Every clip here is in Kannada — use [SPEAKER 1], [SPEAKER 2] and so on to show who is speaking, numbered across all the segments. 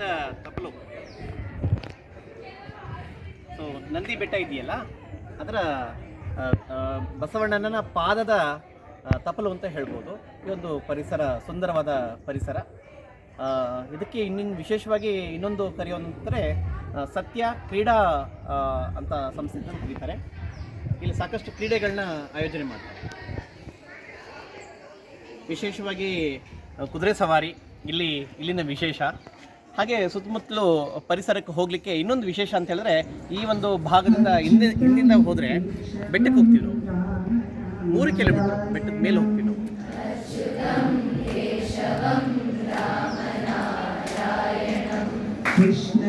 [SPEAKER 1] ಬೆಟ್ಟದ ತಪ್ಪಲು ಸೊ ನಂದಿ ಬೆಟ್ಟ ಇದೆಯಲ್ಲ? ಅದರ ಬಸವಣ್ಣನ ಪಾದದ ತಪಲು ಅಂತ ಹೇಳ್ಬೋದು. ಈ ಒಂದು ಪರಿಸರ, ಸುಂದರವಾದ ಪರಿಸರ. ಇದಕ್ಕೆ ಇನ್ನೊಂದು ವಿಶೇಷವಾಗಿ ಇನ್ನೊಂದು ಕರೆಯೋದಂದರೆ ಸತ್ಯ, ಕ್ರೀಡಾ ಅಂತ ಸಂಸ್ಥೆ ಕರೀತಾರೆ. ಇಲ್ಲಿ ಸಾಕಷ್ಟು ಕ್ರೀಡೆಗಳನ್ನ ಆಯೋಜನೆ ಮಾಡ್ತಾರೆ. ವಿಶೇಷವಾಗಿ ಕುದುರೆ ಸವಾರಿ, ಇಲ್ಲಿ, ಇಲ್ಲಿನ ವಿಶೇಷ. ಹಾಗೆ ಸುತ್ತಮುತ್ತಲು ಪರಿಸರಕ್ಕೆ ಹೋಗಲಿಕ್ಕೆ ಇನ್ನೊಂದು ವಿಶೇಷ ಅಂತ ಹೇಳಿದ್ರೆ ಈ ಒಂದು ಭಾಗದಿಂದ ಹಿಂದೆ ಹಿಂದಿಂದ ಹೋದರೆ ಬೆಟ್ಟಕ್ಕೆ ಹೋಗ್ತೀವಿ ನಾವು ಮೂರು ಕಿಲೋಮೀಟರ್ ಬೆಟ್ಟದ ಮೇಲೆ ಹೋಗ್ತೀವಿ ನಾವು ಕೃಷ್ಣ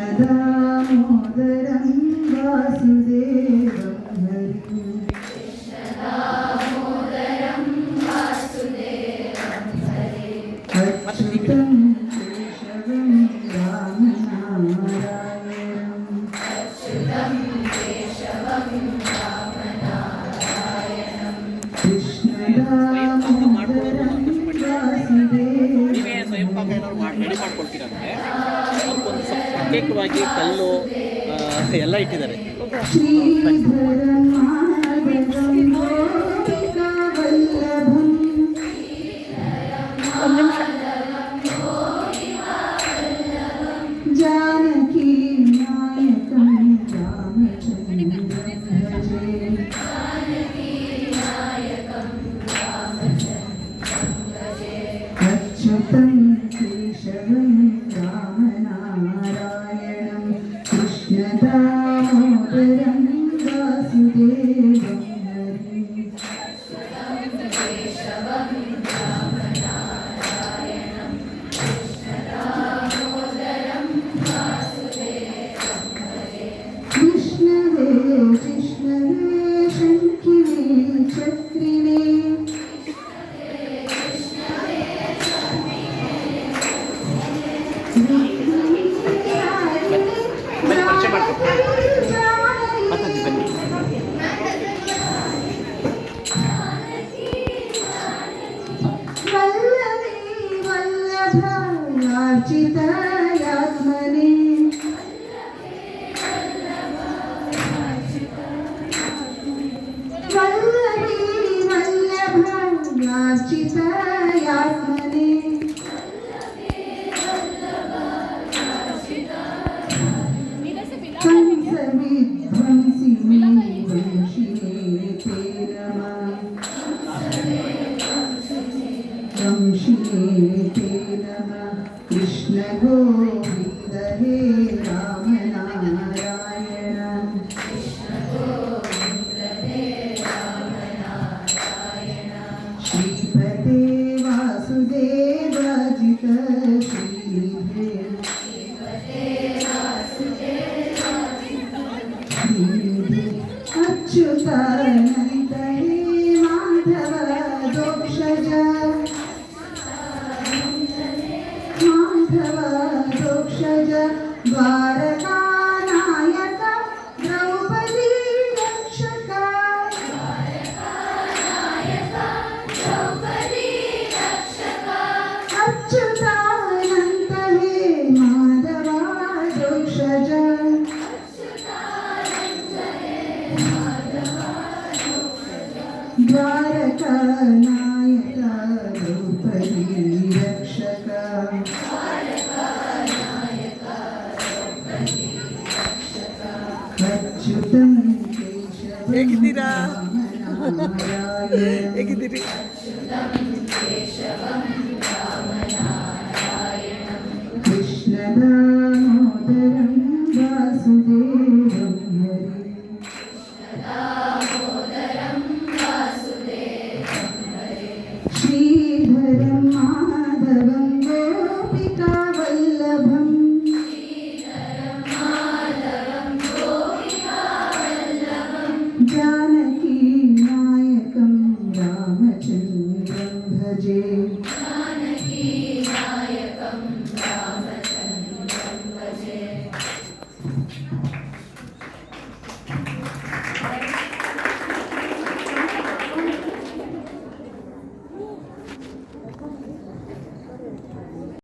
[SPEAKER 1] ಏನಾದ್ರು ಮಾಡಿ ರೆಡಿ ಮಾಡ್ಕೊಳ್ತೀರಂತೆ ಒಂದು ಸ್ವಲ್ಪ ಪ್ರತ್ಯೇಕವಾಗಿ ಕಲ್ಲು ಎಲ್ಲ ಇಟ್ಟಿದ್ದಾರೆ.
[SPEAKER 2] केशवं केशवं रामनारायणम् Thank. वासुदेवाजित श्रीधे अच्युतानन्द हे माधव दोक्षज माधव दोक्षज द्वारकानायक ద్వారకానాయక రూపణి రక్షక Achyutam Keshava ఎగిదిరా ఎగిదిరి Achyutam
[SPEAKER 3] Keshava
[SPEAKER 2] to
[SPEAKER 3] the
[SPEAKER 2] Jane.